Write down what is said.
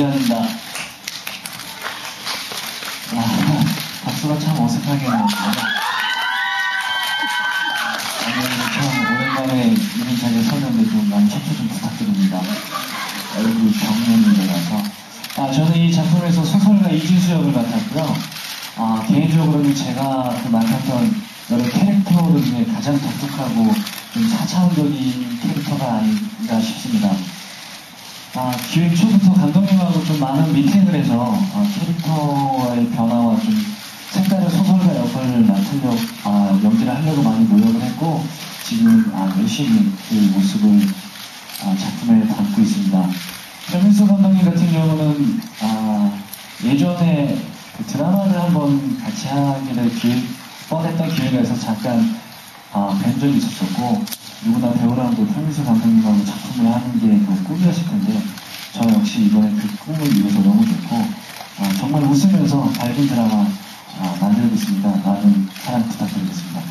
기대합니다. 아, 박수가 참 어색하게. 오늘 참 오랜만에 이런 자리에 섰는데 좀 많이 협조 좀 부탁드립니다. 얼굴 경련이 일어나서. 아, 저는 이 작품에서 소설가 이진수 역을 맡았고요. 아, 개인적으로는 제가 그 맡았던 여러 캐릭터 중에 가장 독특하고 좀 4차원적인 캐릭터가 아닌가 싶습니다. 아, 기획 초부터 감독님하고 좀 많은 미팅을 해서 아, 캐릭터와의 변화와 좀 색다른 소설가 역할을 맡으려고, 아, 연기를 하려고 많이 노력을 했고, 지금 아, 열심히 그 모습을 아, 작품에 담고 있습니다. 최민수 감독님 같은 경우는 아, 예전에 그 드라마를 한번 같이 하기를 기획, 뻔했던 기회가 있어서 잠깐 적이 있었었고 누구나 배우라는 편미수 감독님하고 작품을 하는 게 그 꿈이었을 텐데 저 역시 이번에 그 꿈을 이루어서 너무 좋고 어, 정말 웃으면서 밝은 드라마 어, 만들겠습니다. 많은 사랑 부탁드리겠습니다.